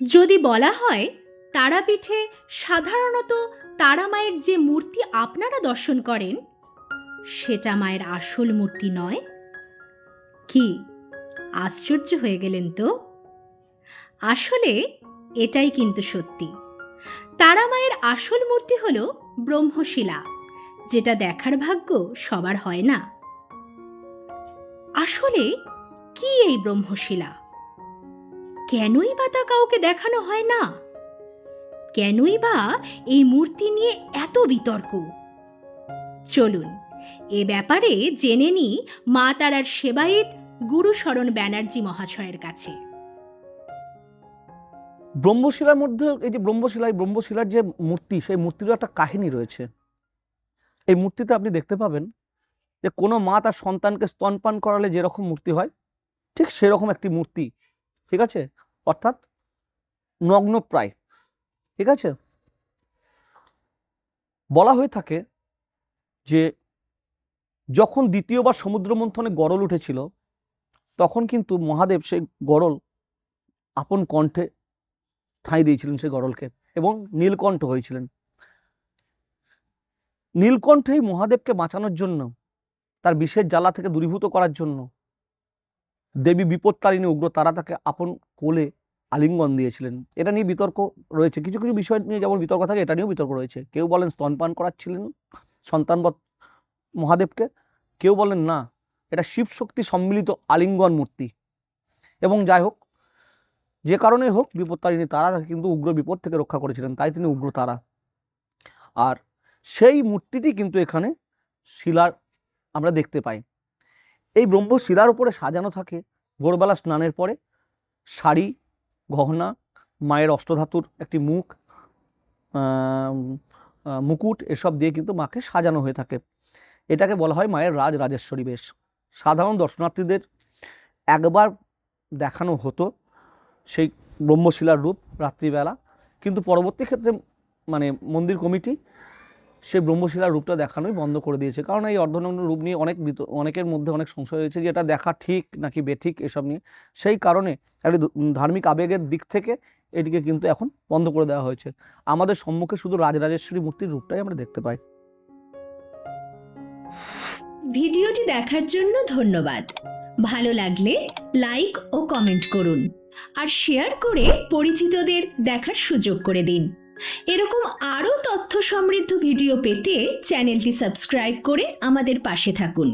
যদি বলা হয়, তারাপীঠে সাধারণত তারা মায়ের যে মূর্তি আপনারা দর্শন করেন, সেটা মায়ের আসল মূর্তি নয়? কি, আশ্চর্য হয়ে গেলেন তো? আসলে এটাই কিন্তু সত্যি। তারা মায়ের আসল মূর্তি হল ব্রহ্মশিলা, যেটা দেখার ভাগ্য সবার হয় না। আসলে কি এই ব্রহ্মশিলা? কেনই বা তা কাউকে দেখানো হয় না? কেনই বা এই মূর্তি নিয়ে এত বিতর্ক? চলুন, এ ব্যাপারে জেনে নি মা তারার সেবায়েত গুরু শরণ ব্যানার্জি মহাশয়ের কাছে। ব্রহ্মশিলার মধ্যে, এই যে ব্রহ্মশিলা, এই ব্রহ্মশিলার যে মূর্তি, সেই মূর্তিরও একটা কাহিনী রয়েছে। এই মূর্তিতে আপনি দেখতে পাবেন যে কোনো মা তার সন্তানকে স্তনপান করালে যেরকম মূর্তি হয়, ঠিক সেরকম একটি মূর্তি, ঠিক আছে? অর্থাৎ নগ্নপ্রায়। ঠিক আছে? বলা হয়ে থাকে যে, যখন দ্বিতীয়বার সমুদ্র মন্থনে গরল উঠেছিল, তখন কিন্তু মহাদেব সেই গরল আপন কণ্ঠে ঠাঁই দিয়েছিলেন সেই গরলকে এবং নীলকণ্ঠ হয়েছিলেন। নীলকণ্ঠেই মহাদেবকে বাঁচানোর জন্য, তার বিষের জ্বালা থেকে দূরীভূত করার জন্য দেবী বিপত্তারিণী উগ্র, তারা তাকে আপন কোলে আলিঙ্গন দিয়েছিলেন। এটা নিয়ে বিতর্ক রয়েছে। কিছু কিছু বিষয় নিয়ে যেমন বিতর্ক থাকে, এটা নিয়েও বিতর্ক রয়েছে। কেউ বলেন স্তনপান করাচ্ছিলেন সন্তানবৎ মহাদেবকে, কেউ বলেন না, এটা শিব শক্তি সম্মিলিত আলিঙ্গন মূর্তি। এবং যাই হোক, যে কারণে হোক বিপত্তারিণী, তারা তাকে কিন্তু উগ্র বিপদ থেকে রক্ষা করেছিলেন, তাই তিনি উগ্র তারা। আর সেই মূর্তিটি কিন্তু এখানে শিলার আমরা দেখতে পাই। এই ব্রহ্ম শিলার উপরে সাজানো থাকে। ভোরবেলা স্নানের পরে শাড়ি, গহনা, মায়ের অষ্টধাতুর একটি মুখ মুকুট এসব দিয়ে কিন্তু মাকে সাজানো হয়ে থাকে। এটাকে বলা হয় মায়ের রাজ রাজেশ্বরী বেশ। সাধারণ দর্শনার্থীদের একবার দেখানো হতো সেই ব্রহ্মশিলার রূপ রাত্রিবেলা। কিন্তু পরবর্তী ক্ষেত্রে মানে মন্দির কমিটি সেই ব্রহ্মশিলার রূপটা দেখানোই বন্ধ করে দিয়েছে। কারণ এই অর্ধনগ্ন রূপ নিয়ে অনেক অনেকের মধ্যে অনেক সংশয় হয়েছে যে এটা দেখা ঠিক নাকি বেঠিক এসব নিয়ে। সেই কারণে একটি ধার্মিক আবেগের দিক থেকে এটিকে কিন্তু এখন বন্ধ করে দেওয়া হয়েছে। আমাদের সম্মুখে শুধু রাজরাজেশ্বরী মূর্তির রূপটাই আমরা দেখতে পাই। ভিডিওটি দেখার জন্য ধন্যবাদ। ভালো লাগলে লাইক ও কমেন্ট করুন। আর শেয়ার করে পরিচিতদের দেখার সুযোগ করে দিন। এরকম আরও তথ্য সমৃদ্ধ ভিডিও পেতে চ্যানেলটি সাবস্ক্রাইব করে আমাদের পাশে থাকুন।